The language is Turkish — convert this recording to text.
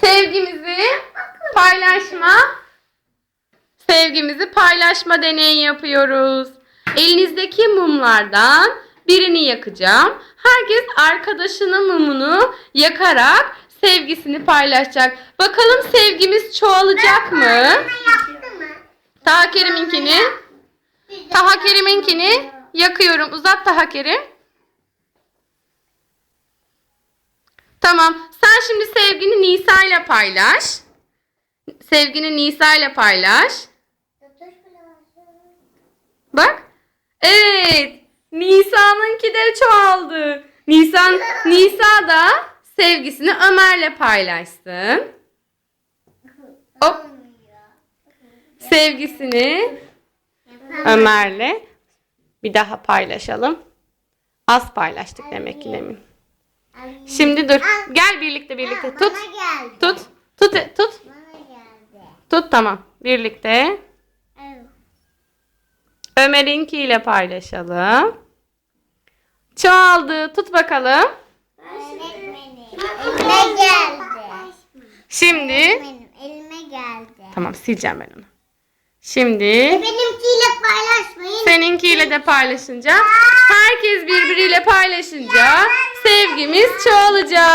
sevgimizi paylaşma sevgimizi paylaşma deneyi yapıyoruz. Elinizdeki mumlardan birini yakacağım. Herkes arkadaşının mumunu yakarak sevgisini paylaşacak. Bakalım sevgimiz çoğalacak mı? Taha Kerim'inkini. Taha Kerim'inkini yakıyorum. Uzat Taha Kerim. Tamam. Şimdi sevgini Nisa ile paylaş. Sevgini Nisa ile paylaş. Bak. Evet. Nisa'nınki de çoğaldı. Nisan, Nisa da sevgisini Ömer'le paylaşsın. Hop. Sevgisini Ömer'le bir daha paylaşalım. Az paylaştık demek ki demin. Şimdi dur. Gel birlikte birlikte tut. Bana geldi. Tut. Tut tut. Bana geldi. Tut tamam. Birlikte. Evet. Ömer'inkiyle paylaşalım. Çoğaldı. Tut bakalım. Elime geldi. Şimdi Benim elime geldi. tamam sileceğim ben onu. Şimdi Benimkiyle paylaşmayın. seninkiyle de paylaşınca herkes birbiriyle paylaşınca sevgimiz çoğalacak.